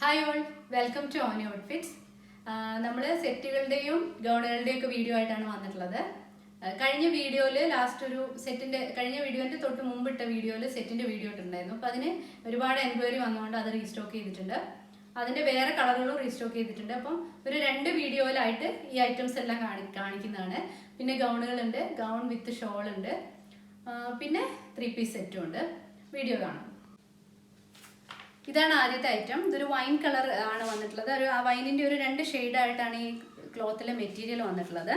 Hi all welcome to Oni outfits നമ്മൾ സെറ്റുകളുടെയും ഗൗണുകളുടെയും ഒക്കെ വീഡിയോ ആയിട്ടാണ് വന്നിട്ടുള്ളത്. കഴിഞ്ഞ വീഡിയോയിൽ ലാസ്റ്റ് ഒരു സെറ്റിന്റെ കഴിഞ്ഞ വീഡിയോന്റെ തൊട്ട് മുമ്പിട്ട വീഡിയോയിൽ സെറ്റിന്റെ വീഡിയോ ഇട്ടുണ്ടായിരുന്നു അപ്പോൾ അതിന് ഒരുപാട് എൻക്വയറി വന്നുകൊണ്ട് അത് റീസ്റ്റോക്ക് ചെയ്തിട്ടുണ്ട്. അതിന്റെ വേറെ കളറുകളും റീസ്റ്റോക്ക് ചെയ്തിട്ടുണ്ട്. അപ്പം ഒരു രണ്ട് വീഡിയോയിലായിട്ട് ഈ ഐറ്റംസ് എല്ലാം കാണി കാണിക്കുന്നതാണ്. പിന്നെ ഗൗണുകളുണ്ട് ഗൗൺ വിത്ത് ഷോൾ ഉണ്ട്. പിന്നെ ത്രീ പീസ് സെറ്റും ഉണ്ട്. വീഡിയോ കാണാം. ഇതാണ് ആദ്യത്തെ ഐറ്റം ഇതൊരു വൈൻ കളർ ആണ് വന്നിട്ടുള്ളത്. ഒരു ആ വൈനിന്റെ ഒരു രണ്ട് ഷെയ്ഡ് ആയിട്ടാണ് ഈ ക്ലോത്തിലെ മെറ്റീരിയൽ വന്നിട്ടുള്ളത്.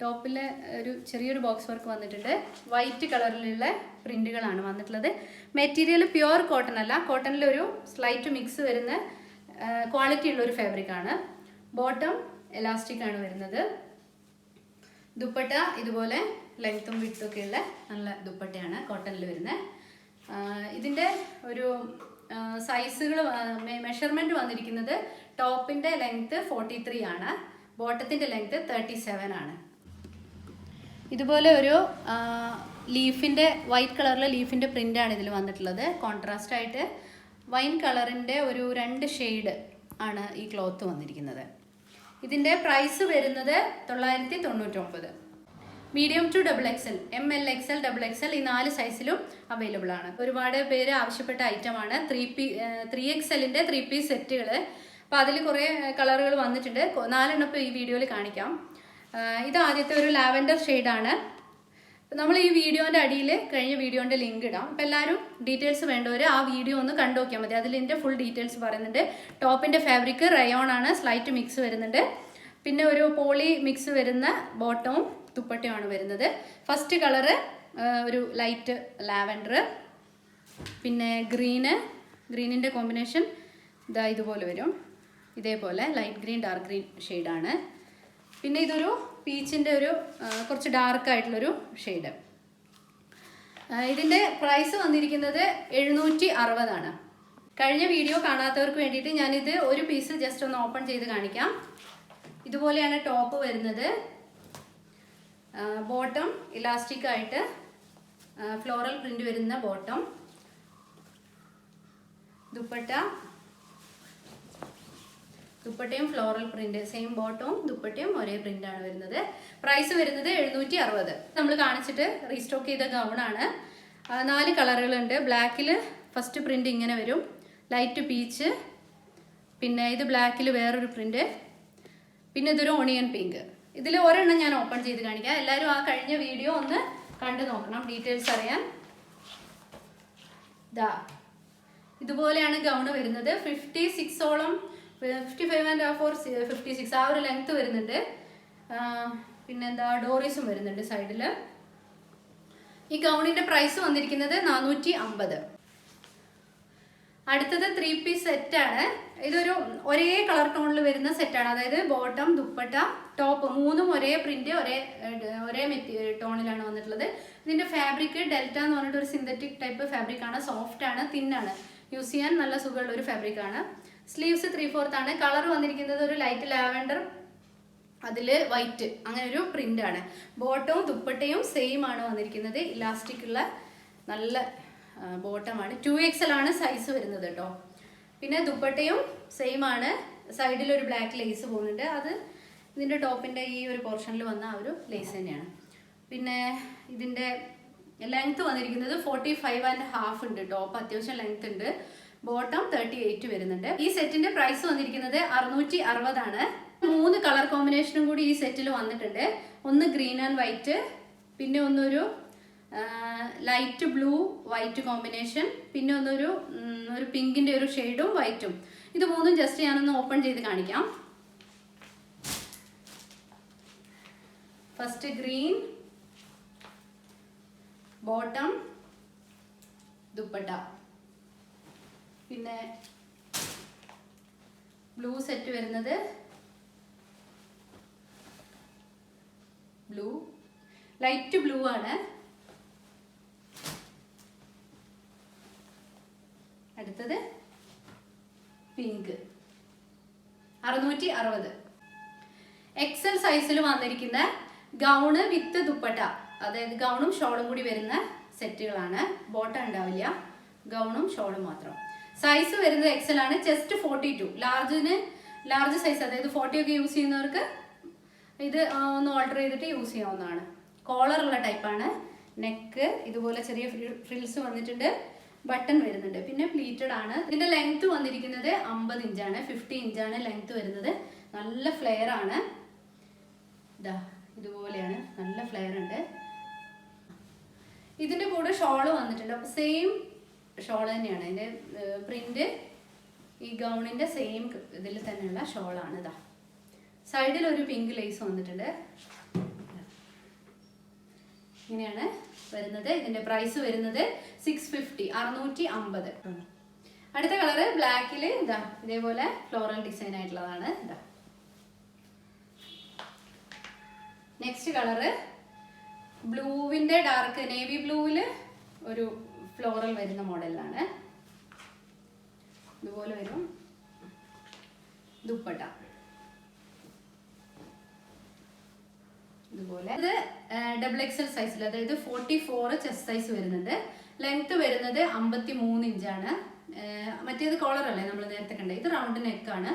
ടോപ്പിൽ ഒരു ചെറിയൊരു ബോക്സ് വർക്ക് വന്നിട്ടുണ്ട്. വൈറ്റ് കളറിലുള്ള പ്രിന്റുകളാണ് വന്നിട്ടുള്ളത്. മെറ്റീരിയൽ പ്യുവർ കോട്ടൺ അല്ല. കോട്ടണിൽ ഒരു സ്ലൈറ്റ് മിക്സ് വരുന്ന ക്വാളിറ്റി ഉള്ള ഒരു ഫാബ്രിക് ആണ്. ബോട്ടം എലാസ്റ്റിക് ആണ് വരുന്നത്. ദുപ്പട്ട ഇതുപോലെ ലെങ്ത്തും വിട്ടും ഒക്കെ ഉള്ള നല്ല ദുപ്പട്ടയാണ് കോട്ടണിൽ വരുന്നത്. ഇതിന്റെ ഒരു സൈസുകൾ മെഷർമെന്റ് വന്നിരിക്കുന്നത് ടോപ്പിന്റെ ലെങ്ത്ത് ഫോർട്ടി ത്രീ ആണ്. ബോട്ടത്തിന്റെ ലെങ്ത്ത് തേർട്ടി സെവൻ ആണ്. ഇതുപോലെ ഒരു ലീഫിന്റെ വൈറ്റ് കളറിലെ ലീഫിന്റെ പ്രിന്റാണ് ഇതിൽ വന്നിട്ടുള്ളത്. കോൺട്രാസ്റ്റ് ആയിട്ട് വൈൻ കളറിന്റെ ഒരു രണ്ട് ഷെയ്ഡ് ആണ് ഈ ക്ലോത്ത് വന്നിരിക്കുന്നത്. ഇതിന്റെ പ്രൈസ് വരുന്നത് തൊള്ളായിരത്തി തൊണ്ണൂറ്റൊമ്പത്. Medium to double XL M L XL double XL ഈ നാല് സൈസിലും അവൈലബിൾ ആണ്. ഒരുപാട് പേര് ആവശ്യപ്പെട്ട ഐറ്റമാണ് ത്രീ പി ത്രീ എക്സലിന്റെ ത്രീ പീസ് സെറ്റുകൾ അപ്പോൾ അതിൽ കുറേ കളറുകൾ വന്നിട്ടുണ്ട്. നാലെണ്ണം ഇപ്പോൾ ഈ വീഡിയോയിൽ കാണിക്കാം. ഇത് ആദ്യത്തെ ഒരു ലാവൻഡർ ഷെയ്ഡാണ് നമ്മൾ ഈ വീഡിയോന്റെ അടിയിൽ കഴിഞ്ഞ വീഡിയോന്റെ ലിങ്ക് ഇടാം. അപ്പോൾ എല്ലാവരും ഡീറ്റെയിൽസ് വേണ്ടവർ ആ വീഡിയോ ഒന്ന് കണ്ടു നോക്കിയാൽ മതി. അതിൽ ഇതിന്റെ ഫുൾ ഡീറ്റെയിൽസ് പറയുന്നുണ്ട്. ടോപ്പിന്റെ ഫാബ്രിക് റയോൺ ആണ്. സ്ലൈറ്റ് മിക്സ് വരുന്നുണ്ട്. പിന്നെ ഒരു പോളി മിക്സ് വരുന്ന ബോട്ടവും ദുപ്പട്ടയുമാണ് വരുന്നത്. ഫസ്റ്റ് കളറ് ഒരു ലൈറ്റ് ലാവൻഡർ പിന്നെ ഗ്രീന് ഗ്രീനിന്റെ കോമ്പിനേഷൻ ഇതാ ഇതുപോലെ വരും. ഇതേപോലെ ലൈറ്റ് ഗ്രീൻ ഡാർക്ക് ഗ്രീൻ ഷെയ്ഡാണ് പിന്നെ ഇതൊരു പീച്ചിന്റെ ഒരു കുറച്ച് ഡാർക്ക് ആയിട്ടുള്ളൊരു ഷെയ്ഡ് ഇതിന്റെ പ്രൈസ് വന്നിരിക്കുന്നത് എഴുന്നൂറ്റി അറുപതാണ് കഴിഞ്ഞ വീഡിയോ കാണാത്തവർക്ക് വേണ്ടിയിട്ട് ഞാനിത് ഒരു പീസ് ജസ്റ്റ് ഒന്ന് ഓപ്പൺ ചെയ്ത് കാണിക്കാം. ഇതുപോലെയാണ് ടോപ്പ് വരുന്നത്. ബോട്ടം ഇലാസ്റ്റിക് ആയിട്ട് ഫ്ലോറൽ പ്രിന്റ് വരുന്ന ബോട്ടം ദുപ്പട്ട ദുപ്പട്ടയും ഫ്ലോറൽ പ്രിന്റ് സെയിം ബോട്ടവും ദുപ്പട്ടയും ഒരേ പ്രിന്റ് ആണ് വരുന്നത്. പ്രൈസ് വരുന്നത് എഴുന്നൂറ്റി അറുപത് നമ്മൾ കാണിച്ചിട്ട് റീസ്റ്റോക്ക് ചെയ്ത ആ, നാല് കളറുകളുണ്ട് ബ്ലാക്കിൽ ഫസ്റ്റ് പ്രിന്റ് ഇങ്ങനെ വരും. ലൈറ്റ് പീച്ച് പിന്നെ ഇത് ബ്ലാക്കിൽ വേറൊരു പ്രിന്റ് പിന്നെ ഇതൊരു ഓണിയൻ പിങ്ക് ഇതിൽ ഒരെണ്ണം ഞാൻ ഓപ്പൺ ചെയ്ത് കാണിക്കാം. എല്ലാവരും ആ കഴിഞ്ഞ വീഡിയോ ഒന്ന് കണ്ടു നോക്കണം. ഡീറ്റെയിൽസ് അറിയാൻ. ദാ ഇതുപോലെയാണ് ഗൗണ് വരുന്നത്. Fifty സിക്സോളം fifty five and half or fifty six ആ ഒരു ലെങ്ത് വരുന്നുണ്ട്. പിന്നെന്താ ഡോറീസും വരുന്നുണ്ട് സൈഡിൽ ഈ ഗൗണിന്റെ പ്രൈസ് വന്നിരിക്കുന്നത് നാനൂറ്റി അമ്പത് അടുത്തത് ത്രീ പീസ് സെറ്റാണ് ഇതൊരു ഒരേ കളർ ടോണിൽ വരുന്ന സെറ്റാണ് അതായത് ബോട്ടം ദുപ്പട്ട ടോപ്പ് മൂന്നും ഒരേ പ്രിന്റ് ഒരേ ഒരേ മെറ്റീരിയൽ ടോണിലാണ് വന്നിട്ടുള്ളത്. ഇതിന്റെ ഫാബ്രിക് ഡെൽറ്റ എന്ന് പറഞ്ഞിട്ട് ഒരു സിന്തറ്റിക് ടൈപ്പ് ഫാബ്രിക് ആണ് സോഫ്റ്റ് ആണ്. തിന്നാണ് യൂസ് ചെയ്യാൻ നല്ല സുഖമുള്ള ഒരു ഫാബ്രിക് ആണ്. സ്ലീവ്സ് ത്രീ ഫോർത്ത് ആണ്. കളർ വന്നിരിക്കുന്നത് ഒരു ലൈറ്റ് ലാവൻഡർ അതിൽ വൈറ്റ് അങ്ങനെ ഒരു പ്രിന്റ് ആണ്. ബോട്ടവും ദുപ്പട്ടയും സെയിം ആണ് വന്നിരിക്കുന്നത്. ഇലാസ്റ്റിക് ഉള്ള നല്ല ബോട്ടമാണ് ടു എക്സൽ ആണ് സൈസ് വരുന്നത് കേട്ടോ. പിന്നെ ദുപ്പട്ടയും സെയിം ആണ്. സൈഡിൽ ഒരു ബ്ലാക്ക് ലേസ് പോകുന്നുണ്ട് അത് ഇതിന്റെ ടോപ്പിന്റെ ഈ ഒരു പോർഷനിൽ വന്ന ആ ഒരു ലേസ് തന്നെയാണ്. പിന്നെ ഇതിന്റെ ലെങ്ത്ത് വന്നിരിക്കുന്നത് ഫോർട്ടി ഫൈവ് ആൻഡ് ഹാഫ് ഉണ്ട് ടോപ്പ് അത്യാവശ്യം ലെങ്ത് ഉണ്ട്. ബോട്ടം തേർട്ടി എയ്റ്റ് വരുന്നുണ്ട്. ഈ സെറ്റിന്റെ പ്രൈസ് വന്നിരിക്കുന്നത് അറുന്നൂറ്റി അറുപതാണ് മൂന്ന് കളർ കോമ്പിനേഷനും കൂടി ഈ സെറ്റിൽ വന്നിട്ടുണ്ട്. ഒന്ന് ഗ്രീൻ ആൻഡ് വൈറ്റ് പിന്നെ ഒന്നൊരു ലൈറ്റ് ബ്ലൂ വൈറ്റ് കോമ്പിനേഷൻ പിന്നെ ഒന്നൊരു ഒരു പിങ്കിന്റെ ഒരു ഷെയ്ഡും വൈറ്റും ഇത് മൂന്നും ജസ്റ്റ് ഞാനൊന്ന് ഓപ്പൺ ചെയ്ത് കാണിക്കാം. ഫസ്റ്റ് ഗ്രീൻ ബോട്ടം ദുപ്പട്ട പിന്നെ ബ്ലൂ സെറ്റ് വരുന്നത് ബ്ലൂ ലൈറ്റ് ബ്ലൂ ആണ്. അടുത്തത് പിങ്ക് അറുന്നൂറ്റി അറുപത്. എക്സൽ സൈസിൽ വന്നിരിക്കുന്ന ഗൗണ് വിത്ത് ദുപ്പട്ട. അതായത് ഗൗണും ഷോളും കൂടി വരുന്ന സെറ്റുകളാണ്. ബോട്ടം ഉണ്ടാവില്ല. ഗൗണും ഷോളും മാത്രം. സൈസ് വരുന്നത് എക്സൽ ആണ്. ചെസ്റ്റ് ഫോർട്ടി ടു ലാർജിന് ലാർജ് സൈസ് അതായത് ഫോർട്ടി ഒക്കെ യൂസ് ചെയ്യുന്നവർക്ക് ഇത് ഒന്ന് ഓൾട്ടർ ചെയ്തിട്ട് യൂസ് ചെയ്യാവുന്നതാണ്. കോളർ ഉള്ള ടൈപ്പാണ് നെക്ക് ഇതുപോലെ ചെറിയ ഫ്രിൽസ് വന്നിട്ടുണ്ട്. ബട്ടൺ വരുന്നുണ്ട്. പിന്നെ പ്ലീറ്റഡ് ആണ്. ഇതിന്റെ ലെങ്ത് വന്നിരിക്കുന്നത് അമ്പത് ഇഞ്ചാണ് ഫിഫ്റ്റി ഇഞ്ചാണ് ലെങ്ത് വരുന്നത്. നല്ല ഫ്ലെയർ ആണ്. ഇതാ ഇതുപോലെയാണ്. നല്ല ഫ്ലെയർ ഉണ്ട്. ഇതിന്റെ കൂടെ ഷോൾ വന്നിട്ടുണ്ട്. അപ്പോൾ സെയിം ഷോൾ തന്നെയാണ്. അതിന്റെ പ്രിന്റ് ഈ ഗൗണിന്റെ സെയിം ഇതിൽ തന്നെയുള്ള ഷോളാണ് ഇതാ സൈഡിൽ ഒരു പിങ്ക് ലേസ് വന്നിട്ടുണ്ട്. ഇങ്ങനെയാണ് വരുന്നത്. ഇതിന്റെ പ്രൈസ് വരുന്നത് സിക്സ് ഫിഫ്റ്റി അറുന്നൂറ്റി അമ്പത് അടുത്ത കളറ് ബ്ലാക്കിൽ ഇതാ ഇതേപോലെ ഫ്ലോറൽ ഡിസൈൻ ആയിട്ടുള്ളതാണ്. ഇതാ. നെക്സ്റ്റ് കളറ് ബ്ലൂവിന്റെ ഡാർക്ക് നേവി ബ്ലൂവിൽ ഒരു ഫ്ലോറൽ വരുന്ന മോഡലാണ് ഇതുപോലെ വരും. ദുപ്പട്ട. ഇതുപോലെ. ഇത് ഡബിൾ എക്സൽ സൈസിൽ അതായത് ഫോർട്ടി ഫോർ ചെസ്റ്റ് സൈസ് വരുന്നുണ്ട്. ലെങ്ത് വരുന്നത് അമ്പത്തി മൂന്ന് ഇഞ്ചാണ് മറ്റേത് കോളറല്ലേ നമ്മൾ നേരത്തെ കണ്ടത്? ഇത് റൗണ്ട് നെക്കാണ്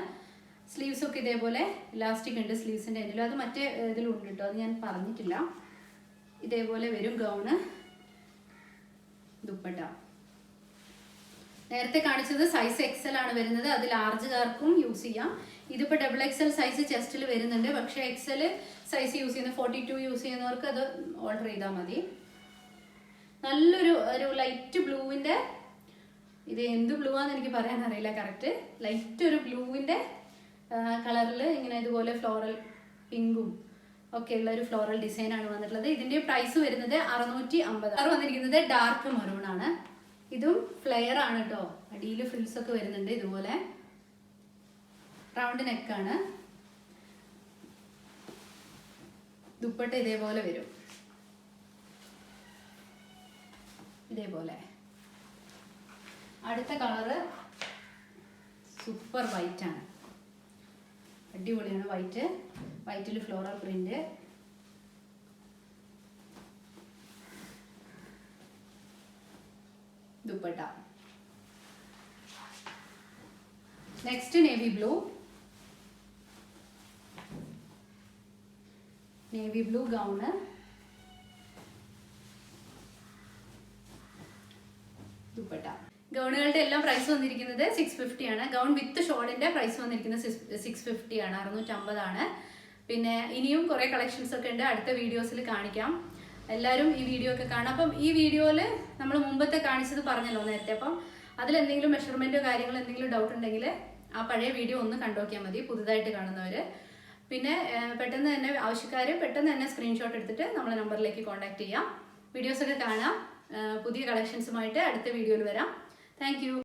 സ്ലീവ്സ് ഒക്കെ ഇതേപോലെ ഇലാസ്റ്റിക് ഉണ്ട് സ്ലീവ്സിന്റെ എൻഡിലും അത് മറ്റേ ഇതിലുണ്ട് കേട്ടോ അത് ഞാൻ പറഞ്ഞിട്ടില്ല. ഇതേപോലെ വരും ഗൗണ് ദുപ്പട്ട. നേരത്തെ കാണിച്ചത് സൈസ് എക്സൽ ആണ് വരുന്നത്. അത് ലാർജുകാർക്കും യൂസ് ചെയ്യാം. ഇതിപ്പോൾ ഡബിൾ എക്സൽ സൈസ് ചെസ്റ്റിൽ വരുന്നുണ്ട്. പക്ഷേ എക്സൽ സൈസ് യൂസ് ചെയ്യുന്ന ഫോർട്ടി ടു യൂസ് ചെയ്യുന്നവർക്ക് അത് ഓർഡർ ചെയ്താൽ മതി. നല്ലൊരു ഒരു ലൈറ്റ് ബ്ലൂവിന്റെ ഇത് എന്ത് ബ്ലൂ ആണെന്ന് എനിക്ക് പറയാൻ അറിയില്ല കറക്റ്റ് ലൈറ്റ് ഒരു ബ്ലൂവിന്റെ കളറിൽ ഇങ്ങനെ ഇതുപോലെ ഫ്ലോറൽ പിങ്കും ഒക്കെ ഉള്ള ഒരു ഫ്ലോറൽ ഡിസൈൻ ആണ് വന്നിട്ടുള്ളത്. ഇതിന്റെ പ്രൈസ് വരുന്നത് അറുന്നൂറ്റി അമ്പത് കളർ വന്നിരിക്കുന്നത് ഡാർക്ക് മറൂൺ ആണ്. ഇതും ഫ്ലെയർ ആണ് കേട്ടോ അടിയിൽ ഫ്രിൽസ് ഒക്കെ വരുന്നുണ്ട് ഇതുപോലെ. റൗണ്ട് നെക്കാണ് ദുപ്പട്ട ഇതേപോലെ വരും. ഇതേപോലെ. അടുത്ത കളറ് സൂപ്പർ വൈറ്റ് ആണ്. അടിപൊളിയാണ് white വൈറ്റിൽ floral print dupatta. Next navy blue navy blue gown dupatta. ഗൗണുകളുടെ എല്ലാം പ്രൈസ് വന്നിരിക്കുന്നത് സിക്സ് ഫിഫ്റ്റി ആണ്. ഗൗൺ വിത്ത് ഷോളിന്റെ പ്രൈസ് വന്നിരിക്കുന്നത് സിക്സ് ഫിഫ്റ്റി ആണ്. അറുന്നൂറ്റമ്പതാണ്. പിന്നെ ഇനിയും കുറെ കളക്ഷൻസ് ഒക്കെ ഉണ്ട്. അടുത്ത വീഡിയോസിൽ കാണിക്കാം. എല്ലാവരും ഈ വീഡിയോ ഒക്കെ കാണാം. അപ്പം ഈ വീഡിയോയിൽ നമ്മൾ മുമ്പത്തെ കാണിച്ചത് പറഞ്ഞല്ലോ നേരത്തെ. അപ്പം അതിൽ എന്തെങ്കിലും മെഷർമെന്റോ കാര്യങ്ങളോ എന്തെങ്കിലും ഡൗട്ട് ഉണ്ടെങ്കിൽ ആ പഴയ വീഡിയോ ഒന്ന് കണ്ടോക്കിയാൽ മതി. പുതുതായിട്ട് കാണുന്നവർ പിന്നെ പെട്ടെന്ന് തന്നെ ആവശ്യക്കാർ പെട്ടെന്ന് തന്നെ സ്ക്രീൻഷോട്ട് എടുത്തിട്ട് നമ്മളെ നമ്പറിലേക്ക് കോൺടാക്ട് ചെയ്യാം. വീഡിയോസൊക്കെ കാണാം. പുതിയ കളക്ഷൻസുമായിട്ട് അടുത്ത വീഡിയോയിൽ വരാം. Thank you.